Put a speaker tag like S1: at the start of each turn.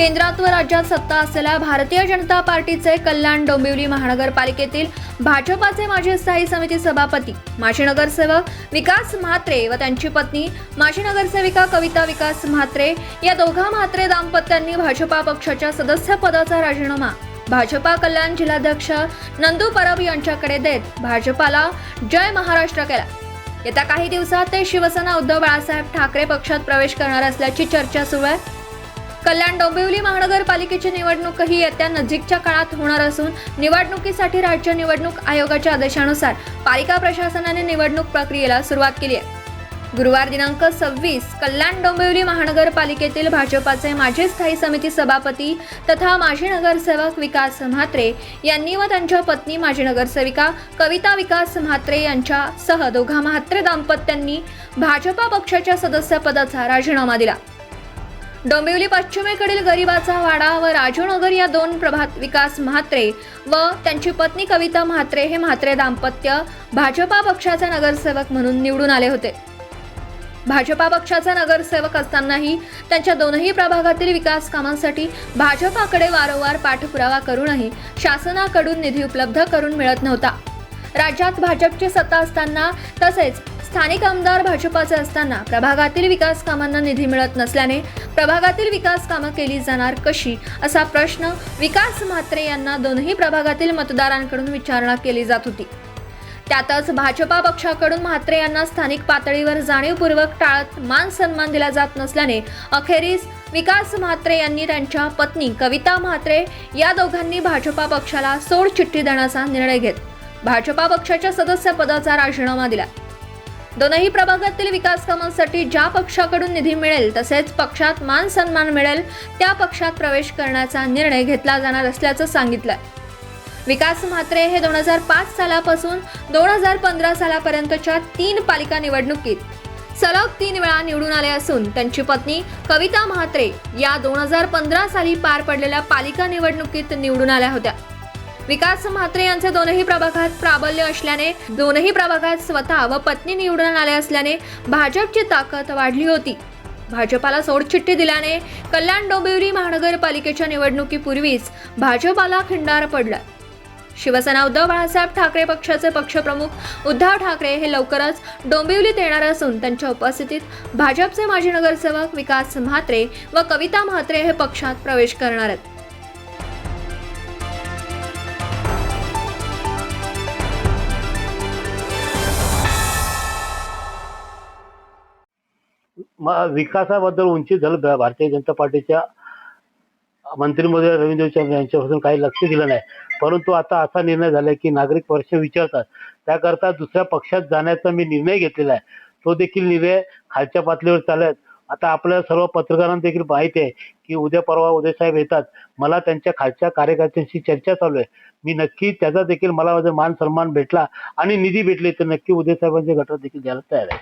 S1: केंद्रात व राज्यात सत्ता असलेल्या भारतीय जनता पार्टीचे कल्याण डोंबिवली महानगरपालिकेतील भाजपाचे माजी स्थायी समिती सभापती माजी नगरसेवक विकास म्हात्रे व त्यांची पत्नी माजी नगरसेविका कविता विकास म्हात्रे या दोघा म्हात्रे दाम्पत्यांनी भाजपा पक्षाच्या सदस्यपदाचा राजीनामा भाजपा कल्याण जिल्हाध्यक्ष नंदू परब यांच्याकडे देत भाजपाला जय महाराष्ट्र केला. येत्या काही दिवसात ते शिवसेना उद्धव बाळासाहेब ठाकरे पक्षात प्रवेश करणार असल्याची चर्चा सुरू आहे. कल्याण डोंबिवली महानगरपालिकेची निवडणूकही येत्या नजीकच्या काळात होणार असून निवडणुकीसाठी राज्य निवडणूक आयोगाच्या आदेशानुसार पालिका प्रशासनाने निवडणूक प्रक्रियेला सुरुवात केली आहे. गुरुवार दिनांक सव्वीस कल्याण डोंबिवली महानगरपालिकेतील भाजपाचे माजी स्थायी समिती सभापती तथा माजी नगरसेवक विकास म्हात्रे यांनी व त्यांच्या पत्नी माजी नगरसेविका कविता विकास म्हात्रे यांच्यासह दोघा म्हात्रे दाम्पत्यांनी भाजपा पक्षाच्या सदस्यपदाचा राजीनामा दिला. डोंबिवली पश्चिमेकडील गरिबाचा वाडा व राजूनगर या दोन प्रभात विकास म्हात्रे व त्यांची पत्नी कविता म्हात्रे हे म्हात्रे दाम्पत्य भाजपा पक्षाचे नगरसेवक म्हणून निवडून आले होते. भाजपा पक्षाचा नगरसेवक असतानाही त्यांच्या दोनही प्रभागातील विकास कामांसाठी भाजपाकडे वारंवार पाठपुरावा करूनही शासनाकडून निधी उपलब्ध करून मिळत नव्हता. राज्यात भाजपची सत्ता असताना तसेच स्थानिक आमदार भाजपाचे असताना प्रभागातील विकास कामांना निधी मिळत नसल्याने प्रभागातील विकास कामं केली जाणार कशी असा प्रश्न विकास म्हात्रे यांना दोनही प्रभागातील मतदारांकडून विचारणा केली जात होती. त्यातच भाजपा पक्षाकडून म्हात्रे यांना स्थानिक पातळीवर जाणीवपूर्वक टाळत मान सन्मान दिला जात नसल्याने अखेरीस विकास म्हात्रे यांनी त्यांच्या पत्नी कविता म्हात्रे या दोघांनी भाजपा पक्षाला सोड चिठ्ठी देण्याचा निर्णय घेत भाजपा पक्षाच्या सदस्यपदाचा राजीनामा दिला. दोनही प्रभागातील विकास कामांसाठी ज्या पक्षाकडून निधी मिळेल तसेच पक्षात मान सन्मान मिळेल त्या पक्षात प्रवेश करण्याचा निर्णय घेतला जाणार असल्याचं सांगितलं विकास म्हात्रे हे दोन हजार पाच सालापासून दोन हजार पंधरा सालापर्यंतच्या तीन पालिका निवडणुकीत सलग तीन वेळा निवडून आले असून त्यांची पत्नी कविता म्हात्रे या दोन हजार पंधरा साली पार पडलेल्या पालिका निवडणुकीत निवडून आल्या होत्या. विकास म्हात्रे यांचे दोनही प्रभागात प्राबल्य असल्याने दोनही प्रभागात स्वतः व पत्नी निवडून आले असल्याने भाजपची ताकद वाढली होती. भाजपाला सोडचिठ्ठी दिल्याने कल्याण डोंबिवली महानगरपालिकेच्या निवडणुकीपूर्वीच भाजपाला खिंडार पडला. शिवसेना उद्धव बाळासाहेब ठाकरे पक्षाचे पक्षप्रमुख उद्धव ठाकरे हे लवकरच डोंबिवलीत येणार असून त्यांच्या उपस्थितीत भाजपचे माजी नगरसेवक विकास म्हात्रे व कविता म्हात्रे हे पक्षात प्रवेश करणार आहेत.
S2: विकासाबद्दल उंची झालं भारतीय जनता पार्टीच्या मंत्रीमध्ये रवींद्र चव्हाण यांच्यापासून काही लक्ष दिलं नाही. परंतु आता असा निर्णय झालाय की नागरिक वर्ष विचारतात. त्याकरता दुसऱ्या पक्षात जाण्याचा मी निर्णय घेतलेला आहे. तो देखील निर्णय खालच्या पातळीवर चालत आता आपल्या सर्व पत्रकारांना देखील माहिती आहे की उद्या परवा उदय साहेब येतात. मला त्यांच्या खालच्या कार्यकर्त्यांशी चर्चा चालू आहे. मी नक्की त्याचा देखील मला माझा मान सन्मान भेटला आणि निधी भेटली तर नक्की उदय साहेबांचे गटात देखील द्यायला तयार आहे.